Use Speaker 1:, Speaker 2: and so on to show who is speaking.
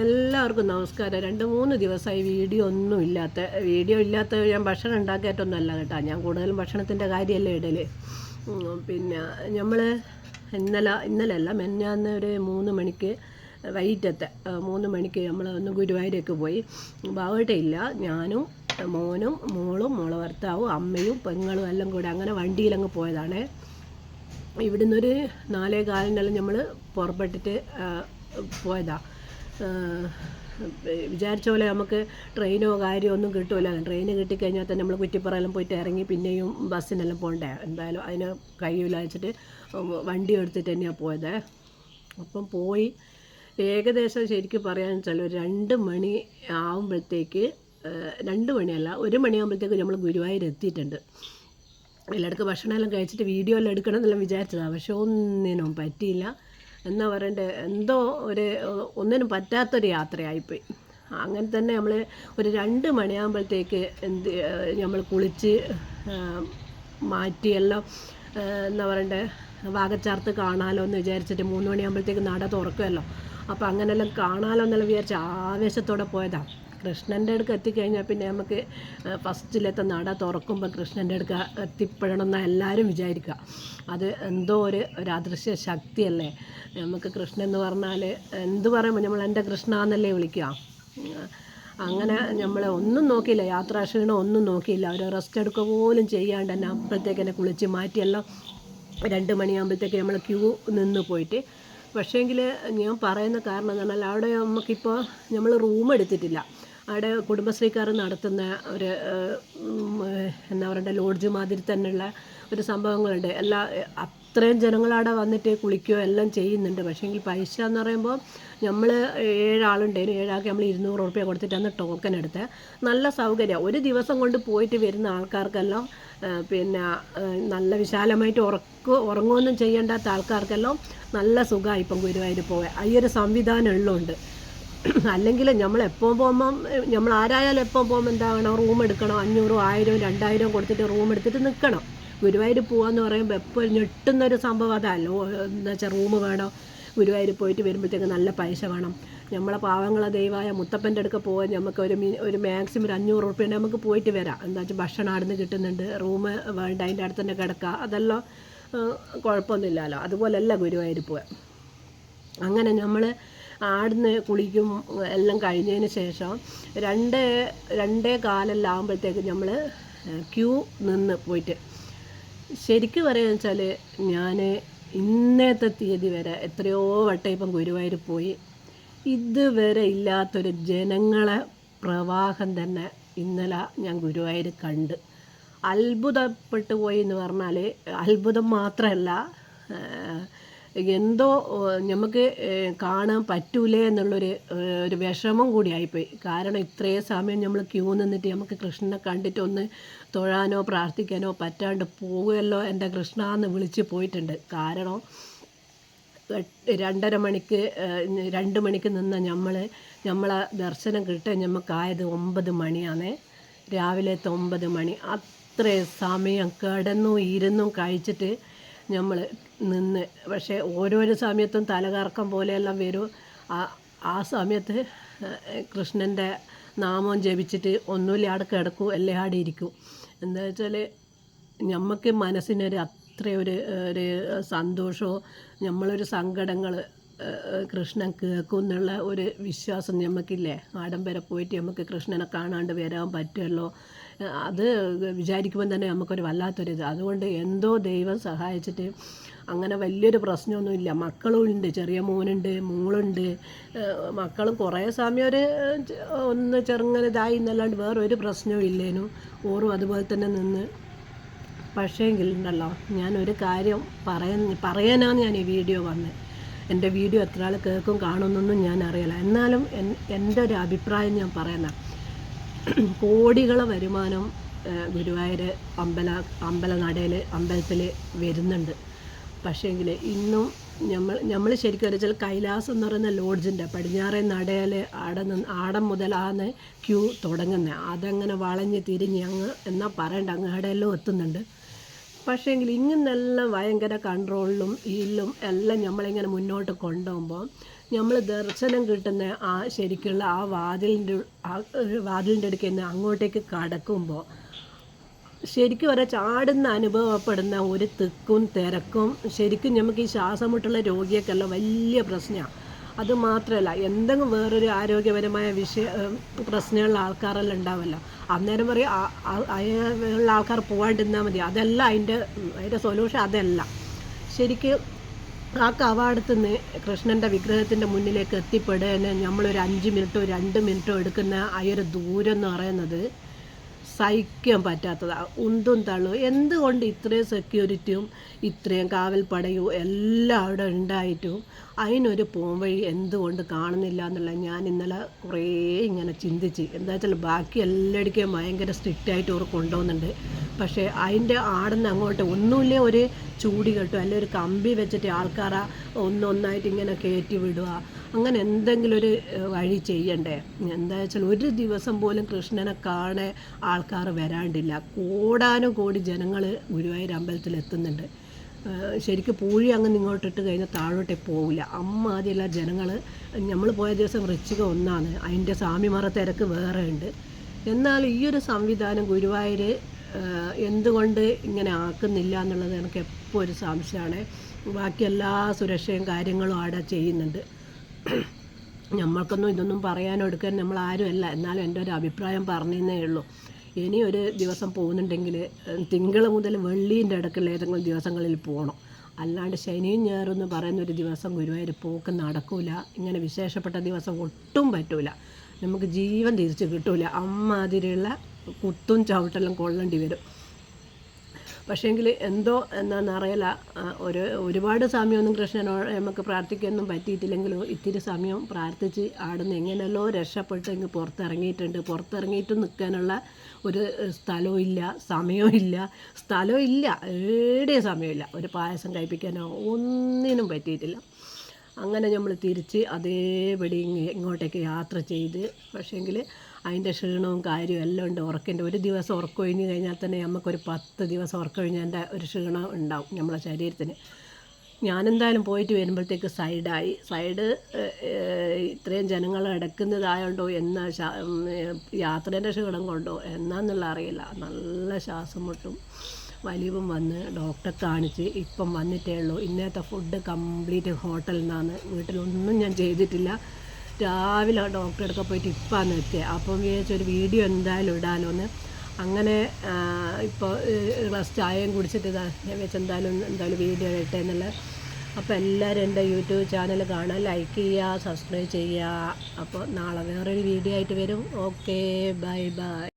Speaker 1: എല്ലാവർക്കും നമസ്കാരം. രണ്ട് മൂന്ന് ദിവസമായി വീഡിയോ ഒന്നും ഇല്ലാത്ത വീഡിയോ ഇല്ലാത്ത ഞാൻ ഭക്ഷണം ഉണ്ടാക്കിയിട്ടൊന്നുമല്ല കേട്ടോ. ഞാൻ കൂടുതലും ഭക്ഷണത്തിന്റെ കാര്യമല്ലേ ഇടൽ. പിന്നെ നമ്മൾ ഇന്നലെ ഇന്നലെ അല്ല മെന്നാന്ന് ഒരു മൂന്ന് മണിക്ക് വൈകിട്ടത്തെ മൂന്ന് മണിക്ക് നമ്മൾ ഒന്ന് ഗുരുവായൂരൊക്കെ പോയി. ബാവട്ടെ ഇല്ല. ഞാനും മോനും മോളും മോളെ ഭർത്താവും അമ്മയും പെങ്ങളും എല്ലാം കൂടെ അങ്ങനെ വണ്ടിയിലങ്ങ് പോയതാണേ. ഇവിടുന്നൊരു നാലേ കാലിനെല്ലാം നമ്മൾ പുറപ്പെട്ടിട്ട് ആ, പോയതാ. ആ, വിചാരിച്ച പോലെ നമുക്ക് ട്രെയിനോ കാര്യമോ ഒന്നും കിട്ടില്ല ട്രെയിന് കിട്ടിക്കഴിഞ്ഞാൽ തന്നെ നമ്മൾ കുറ്റിപ്പുറയെല്ലാം പോയിട്ട് ഇറങ്ങി പിന്നെയും ബസ്സിനെല്ലാം പോകണ്ടേ എന്തായാലും അതിന് കഴിയില്ല വെച്ചിട്ട് വണ്ടി എടുത്തിട്ട് തന്നെയാണ് പോയത്. അപ്പം പോയി ഏകദേശം ശരിക്കും പറയാന്ന് വെച്ചാൽ ഒരു രണ്ട് മണി ആകുമ്പോഴത്തേക്ക് രണ്ട് മണിയല്ല ഒരു മണിയാകുമ്പോഴത്തേക്ക് നമ്മൾ ഗുരുവായൂർ എത്തിയിട്ടുണ്ട്. എല്ലായിടക്കും ഭക്ഷണമെല്ലാം കഴിച്ചിട്ട് വീഡിയോ എല്ലാം എടുക്കണം എന്നെല്ലാം വിചാരിച്ചതാണ് പക്ഷെ ഒന്നിനും പറ്റിയില്ല. എന്നാ പറയണ്ടേ? എന്തോ ഒരു ഒന്നിനും പറ്റാത്തൊരു യാത്രയായിപ്പോയി. അങ്ങനെ തന്നെ നമ്മൾ ഒരു രണ്ട് മണിയാകുമ്പോഴത്തേക്ക് എന്ത് നമ്മൾ കുളിച്ച് മാറ്റി ആ, എന്താ പറയണ്ടേ? വാഗച്ചാർത്ത് കാണാലോ എന്ന് വിചാരിച്ചിട്ട് മൂന്ന് മണിയാകുമ്പോഴത്തേക്ക് നട തുറക്കുമല്ലോ അപ്പോൾ അങ്ങനെല്ലാം കാണാലോ എന്നെല്ലാം വിചാരിച്ച് ആവേശത്തോടെ പോയതാണ് കൃഷ്ണന്റെ അടുക്ക് എത്തിക്കഴിഞ്ഞാൽ പിന്നെ നമുക്ക് ഫസ്റ്റിലത്തെ നട തുറക്കുമ്പോൾ കൃഷ്ണന്റെ അടുക്ക് എത്തിപ്പെടണം എന്ന് എല്ലാവരും വിചാരിക്കുക. അത് എന്തോ ഒരു അദൃശ്യ ശക്തിയല്ലേ. നമുക്ക് കൃഷ്ണൻ എന്ന് പറഞ്ഞാൽ എന്ത് പറയുമ്പോൾ നമ്മൾ എന്റെ കൃഷ്ണ എന്നല്ലേ വിളിക്കുക. അങ്ങനെ നമ്മൾ ഒന്നും നോക്കിയില്ല യാത്രാക്ഷീണം ഒന്നും നോക്കിയില്ല. അവർ റെസ്റ്റ് എടുക്കുക പോലും ചെയ്യാണ്ട് തന്നെ അപ്പോഴത്തേക്ക് തന്നെ കുളിച്ച് മാറ്റിയെല്ലാം. രണ്ട് മണിയാകുമ്പോഴത്തേക്ക് നമ്മൾ ക്യൂ നിന്ന് പോയിട്ട്. പക്ഷേങ്കിൽ ഞാൻ പറയുന്ന കാരണം എന്ന് പറഞ്ഞാൽ അവിടെ നമുക്കിപ്പോൾ നമ്മൾ റൂം എടുത്തിട്ടില്ല. അവിടെ കുടുംബശ്രീക്കാർ നടത്തുന്ന ഒരു എന്താ പറയുക ലോഡ്ജ് മാതിരി തന്നെയുള്ള ഒരു സംഭവങ്ങളുണ്ട്. എല്ലാ അത്രയും ജനങ്ങളവിടെ വന്നിട്ട് കുളിക്കുകയോ എല്ലാം ചെയ്യുന്നുണ്ട്. പക്ഷേങ്കിൽ പൈസ എന്ന് പറയുമ്പോൾ നമ്മൾ ഏഴാളുണ്ടായിരുന്നു ഏഴാൾക്ക് നമ്മൾ ഇരുന്നൂറ് റുപ്യ കൊടുത്തിട്ടാണ് ടോക്കൺ എടുത്ത്. നല്ല സൗകര്യം. ഒരു ദിവസം കൊണ്ട് പോയിട്ട് വരുന്ന ആൾക്കാർക്കെല്ലാം പിന്നെ നല്ല വിശാലമായിട്ട് ഉറക്കോ ഉറങ്ങുമൊന്നും ചെയ്യേണ്ടാത്ത ആൾക്കാർക്കെല്ലാം നല്ല സുഖമായി ഇപ്പം ഗുരുവായൂർ പോവുക ഈ ഒരു സംവിധാനം ഉള്ളതുകൊണ്ട് അല്ലെങ്കിൽ നമ്മൾ എപ്പോൾ പോകുമ്പം നമ്മൾ ആരായാലും എപ്പോൾ പോകുമ്പോൾ എന്താകണം? റൂം എടുക്കണം. അഞ്ഞൂറും ആയിരവും രണ്ടായിരവും കൊടുത്തിട്ട് റൂം എടുത്തിട്ട് നിൽക്കണം. ഗുരുവായൂർ പോകാന്ന് പറയുമ്പോൾ എപ്പോൾ ഞെട്ടുന്നൊരു സംഭവം അതല്ലോ. എന്താ വെച്ചാൽ റൂം വേണം. ഗുരുവായൂർ പോയിട്ട് വരുമ്പോഴത്തേക്ക് നല്ല പൈസ വേണം. നമ്മളെ പാവങ്ങളെ ദൈവമായ മുത്തപ്പന്റെ അടുക്ക പോകാൻ നമുക്ക് ഒരു മി ഒരു മാക്സിമം ഒരു അഞ്ഞൂറ് റുപ്യ നമുക്ക് പോയിട്ട് വരാം. എന്താ വെച്ചാൽ ഭക്ഷണം അവിടുന്ന് കിട്ടുന്നുണ്ട്. റൂം വേണ്ട അതിന്റെ അടുത്ത് തന്നെ കിടക്കുക അതെല്ലാം കുഴപ്പമൊന്നുമില്ലല്ലോ. അതുപോലെയല്ല ഗുരുവായൂർ പോകാൻ അങ്ങനെ നമ്മൾ ആടുന്ന് കുളിക്കും എല്ലാം കഴിഞ്ഞതിന് ശേഷം രണ്ട് രണ്ടേ കാലെല്ലാം ആകുമ്പോഴത്തേക്ക് നമ്മൾ ക്യൂ നിന്ന് പോയിട്ട്. ശരിക്കും പറയുക വെച്ചാൽ ഞാൻ ഇന്നത്തെ തീയതി വരെ എത്രയോ വട്ടം ഇപ്പം ഗുരുവായൂർ പോയി. ഇതുവരെ ഇല്ലാത്തൊരു ജനങ്ങളെ പ്രവാഹം തന്നെ ഇന്നലെ ഞാൻ ഗുരുവായൂർ കണ്ട്. അത്ഭുതപ്പെട്ടു പോയി എന്ന് പറഞ്ഞാൽ അത്ഭുതം മാത്രമല്ല എന്തോ നമുക്ക് കാണാൻ പറ്റൂലേ എന്നുള്ളൊരു ഒരു വിഷമം കൂടി ആയിപ്പോയി. കാരണം ഇത്രയും സമയം നമ്മൾ ക്യൂ നിന്നിട്ട് നമുക്ക് കൃഷ്ണനെ കണ്ടിട്ടൊന്ന് തൊഴാനോ പ്രാർത്ഥിക്കാനോ പറ്റാണ്ട് പോകുമല്ലോ എന്റെ കൃഷ്ണ എന്ന് വിളിച്ച് പോയിട്ടുണ്ട്. കാരണം രണ്ടര മണിക്ക് രണ്ട് മണിക്ക് നിന്ന നമ്മൾ നമ്മളെ ദർശനം കിട്ടാൻ നമുക്കായത് ഒമ്പത് മണിയാണ്. രാവിലത്തെ ഒമ്പത് മണി. അത്രയും സമയം കിടന്നും ഇരുന്നും കഴിച്ചിട്ട് നമ്മൾ നിന്ന്. പക്ഷേ ഓരോരോ സമയത്തും തലകറക്കം പോലെയെല്ലാം വരും. ആ ആ സമയത്ത് കൃഷ്ണന്റെ നാമം ജപിച്ചിട്ട് ഒന്നുമില്ല ആടെ കിടക്കും അല്ലേ ആടെ ഇരിക്കും. എന്താ വെച്ചാൽ നമുക്ക് മനസ്സിനൊരു അത്ര ഒരു ഒരു സന്തോഷമോ നമ്മളൊരു സങ്കടങ്ങൾ കൃഷ്ണൻ കേൾക്കും എന്നുള്ള ഒരു വിശ്വാസം നമുക്കില്ലേ ആടം വരെ പോയിട്ട് നമുക്ക് കൃഷ്ണനെ കാണാണ്ട് വരാൻ പറ്റുമല്ലോ അത് വിചാരിക്കുമ്പോൾ തന്നെ നമുക്കൊരു വല്ലാത്തൊരിത്. അതുകൊണ്ട് എന്തോ ദൈവം സഹായിച്ചിട്ട് അങ്ങനെ വലിയൊരു പ്രശ്നമൊന്നുമില്ല. മക്കളുണ്ട് ചെറിയ മോനുണ്ട് മോളുണ്ട്. മക്കളും കുറേ സമയം ഒരു ഒന്ന് ചെറുങ്ങനതായി എന്നല്ലാണ്ട് വേറെ ഒരു പ്രശ്നവും ഇല്ലേനു. ഓറും അതുപോലെ തന്നെ നിന്ന്. പക്ഷേങ്കിൽ ഉണ്ടല്ലോ ഞാനൊരു കാര്യം പറയാൻ പറയാനാണ് ഞാൻ ഈ വീഡിയോ വന്നത് എന്റെ വീഡിയോ എത്ര ആൾ കേൾക്കും കാണുന്നൊന്നും ഞാൻ അറിയില്ല. എന്നാലും എൻ- എന്റെ ഒരു അഭിപ്രായം ഞാൻ പറയുന്ന കോടികളെ വരുമാനം ഗുരുവായൂർ അമ്പല അമ്പലനടയിൽ അമ്പലത്തിൽ വരുന്നുണ്ട്. പക്ഷേങ്കിൽ ഇന്നും നമ്മൾ നമ്മൾ ശരിക്കും വെച്ചാൽ കൈലാസം എന്ന് പറയുന്ന ലോഡ്ജിന്റെ പടിഞ്ഞാറേ നടയിൽ ആടെ നിന്ന് ആടം മുതലാണ് ക്യൂ തുടങ്ങുന്നത് അതങ്ങനെ വളഞ്ഞ് തിരിഞ്ഞ് അങ്ങ് എന്നാൽ പറയണ്ട അങ്ങ് എവിടെയെല്ലാം എത്തുന്നുണ്ട്. പക്ഷേങ്കിൽ ഇങ്ങനെല്ലാം ഭയങ്കര കൺട്രോളിലും ഇല്ലും എല്ലാം നമ്മളിങ്ങനെ മുന്നോട്ട് കൊണ്ടുപോകുമ്പോൾ നമ്മൾ ദർശനം കിട്ടുന്ന ആ ശരിക്കുള്ള ആ വാതിലിന്റെ ആ വാതിലിന്റെ അടുക്കൽ നിന്ന് അങ്ങോട്ടേക്ക് കടക്കുമ്പോൾ ശരിക്കും ഒരാ ചാടുന്ന അനുഭവപ്പെടുന്ന ഒരു തിക്കും തിരക്കും ശരിക്കും നമുക്ക് ഈ ശ്വാസമുട്ടുള്ള രോഗിയൊക്കെ രോഗിയൊക്കെല്ലാം വലിയ പ്രശ്നമാണ് അത് മാത്രമല്ല എന്തെങ്കിലും വേറൊരു ആരോഗ്യപരമായ വിഷയ പ്രശ്നമുള്ള ആൾക്കാരെല്ലാം ഉണ്ടാവുമല്ലോ അന്നേരം പറയും ഉള്ള ആൾക്കാർ പോകാണ്ടിരുന്നാൽ മതി. അതല്ല അതിന്റെ അതിന്റെ സൊല്യൂഷൻ അതല്ല. ശരിക്കും ആ കവാടത്തു നിന്ന് കൃഷ്ണന്റെ വിഗ്രഹത്തിന്റെ മുന്നിലേക്ക് എത്തിപ്പെടാൻ നമ്മളൊരു അഞ്ച് മിനിറ്റോ രണ്ട് മിനിറ്റോ എടുക്കുന്ന ആ ഒരു ദൂരം എന്ന് പറയുന്നത് സഹിക്കാൻ പറ്റാത്തതാണ് ഉന്തും തള്ളും. എന്തുകൊണ്ട് ഇത്രയും സെക്യൂരിറ്റിയും ഇത്രയും കാവൽപ്പടയും എല്ലാം അവിടെ ഉണ്ടായിട്ടും അതിനൊരു പോംവഴി എന്തുകൊണ്ട് കാണുന്നില്ല എന്നുള്ള ഞാൻ ഇന്നലെ കുറേ ഇങ്ങനെ ചിന്തിച്ച്. എന്താ വെച്ചാൽ ബാക്കി എല്ലായിടക്കും ഭയങ്കര സ്ട്രിക്റ്റായിട്ട് അവർ കൊണ്ടുപോകുന്നുണ്ട് പക്ഷേ അതിന്റെ ആടുന്ന് അങ്ങോട്ട് ഒന്നുമില്ലേ ഒരു ചൂടി കെട്ടുക അല്ലെങ്കിൽ ഒരു കമ്പി വെച്ചിട്ട് ആൾക്കാരെ ഒന്നൊന്നായിട്ട് ഇങ്ങനെ കയറ്റി വിടുക. അങ്ങനെ എന്തെങ്കിലും ഒരു വഴി ചെയ്യണ്ടേ? എന്താ വെച്ചാൽ ഒരു ദിവസം പോലും കൃഷ്ണനെ കാണാൻ ആൾക്കാർ വരാണ്ടില്ല. കോടാനും കോടി ജനങ്ങൾ ഗുരുവായൂർ അമ്പലത്തിൽ എത്തുന്നുണ്ട്. ശരിക്കും പൂഴി അങ്ങ് ഇങ്ങോട്ടിട്ട് കഴിഞ്ഞാൽ താഴോട്ടേ പോവില്ല. അമ്മ ആദ്യമുള്ള ജനങ്ങൾ നമ്മൾ പോയ ദിവസം വൃശ്ചിക ഒന്നാണ്. അതിന്റെ സ്വാമിമാറ തിരക്ക് വേറെ ഉണ്ട്. എന്നാൽ ഈ ഒരു സംവിധാനം ഗുരുവായൂർ എന്തുകൊണ്ട് ഇങ്ങനെ ആക്കുന്നില്ല എന്നുള്ളത് എനിക്ക് എപ്പോൾ ഒരു സംശയമാണ്. ബാക്കി എല്ലാ സുരക്ഷയും കാര്യങ്ങളും അവിടെ ചെയ്യുന്നുണ്ട്. നമ്മൾക്കൊന്നും ഇതൊന്നും പറയാനോ എടുക്കാൻ നമ്മൾ ആരുമല്ല എന്നാലും എന്റെ ഒരു അഭിപ്രായം പറഞ്ഞതേ ഉള്ളൂ. ഇനി ഒരു ദിവസം പോകുന്നുണ്ടെങ്കിൽ തിങ്കൾ മുതൽ വെള്ളീന്റെ ഇടയ്ക്കുള്ള ഏതെങ്കിലും ദിവസങ്ങളിൽ പോകണം. അല്ലാണ്ട് ശനിയും ഞായറും പറയുന്ന ഒരു ദിവസം ഗുരുവായൂർ പോക്ക് നടക്കൂല. ഇങ്ങനെ വിശേഷപ്പെട്ട ദിവസം ഒട്ടും പറ്റൂല. നമുക്ക് ജീവൻ തിരിച്ച് കിട്ടൂല. അമ്മാതിരിയുള്ള കുത്തും ചവിട്ടെല്ലാം കൊള്ളേണ്ടി വരും. പക്ഷേങ്കിൽ എന്തോ എന്താണെന്നറിയില്ല ആ, ഒരു ഒരുപാട് സമയമൊന്നും കൃഷ്ണനോട് നമുക്ക് പ്രാർത്ഥിക്കാനൊന്നും പറ്റിയിട്ടില്ലെങ്കിലും ഇത്തിരി സമയം പ്രാർത്ഥിച്ച് ആടുന്ന് എങ്ങനെയല്ലോ രക്ഷപ്പെട്ട് ഇങ്ങ് പുറത്തിറങ്ങിയിട്ടുണ്ട്. പുറത്തിറങ്ങിയിട്ട് നിൽക്കാനുള്ള ഒരു സ്ഥലവും ഇല്ല സമയവും ഇല്ല. സ്ഥലവും ഇല്ല ഏടെ സമയമില്ല. ഒരു പായസം കഴിപ്പിക്കാനോ ഒന്നിനും പറ്റിയിട്ടില്ല. അങ്ങനെ നമ്മൾ തിരിച്ച് അതേപടി ഇങ്ങോട്ടേക്ക് യാത്ര ചെയ്ത് പക്ഷേങ്കിൽ അതിന്റെ ക്ഷീണവും കാര്യവും എല്ലാം ഉണ്ട് ഉറക്കിന്റെ. ഒരു ദിവസം ഉറക്കം കഴിഞ്ഞ് കഴിഞ്ഞാൽ തന്നെ നമുക്കൊരു പത്ത് ദിവസം ഉറക്കം കഴിഞ്ഞതിന്റെ ഒരു ക്ഷീണം ഉണ്ടാവും നമ്മളെ ശരീരത്തിന്. ഞാനെന്തായാലും പോയിട്ട് വരുമ്പോഴത്തേക്ക് സൈഡായി. സൈഡ് ഇത്രയും ജനങ്ങൾ അടക്കുന്നതായോണ്ടോ എന്നാ യാത്രേന്റെ ക്ഷീണം കൊണ്ടോ എന്നാന്നുള്ള അറിയില്ല. നല്ല ശ്വാസം മുട്ടും. വലിവും വന്ന് ഡോക്ടറെ കാണിച്ച് ഇപ്പം വന്നിട്ടേ ഉള്ളൂ. ഇന്നത്തെ ഫുഡ് കംപ്ലീറ്റ് ഹോട്ടലിൽ നിന്നാണ്. വീട്ടിലൊന്നും ഞാൻ ചെയ്തിട്ടില്ല. രാവിലെ ഡോക്ടറെ അടുക്ക പോയിട്ട് ഇപ്പാന്ന് എത്തിയത് അപ്പം ഒരു വീഡിയോ എന്തായാലും ഇടാലോ എന്ന് അങ്ങനെ ഇപ്പോൾ ഗ്ലാസ് ചായയും കുടിച്ചിട്ട് ഇതാ ഞാൻ വെച്ച് എന്തായാലും എന്തായാലും വീഡിയോ ഇട്ടെ എന്നുള്ള. അപ്പോൾ എല്ലാവരും എന്റെ യൂട്യൂബ് ചാനൽ കാണാൻ ലൈക്ക് ചെയ്യുക സബ്സ്ക്രൈബ് ചെയ്യുക. അപ്പോൾ നാളെ വേറൊരു വീഡിയോ ആയിട്ട് വരും. Okay bye bye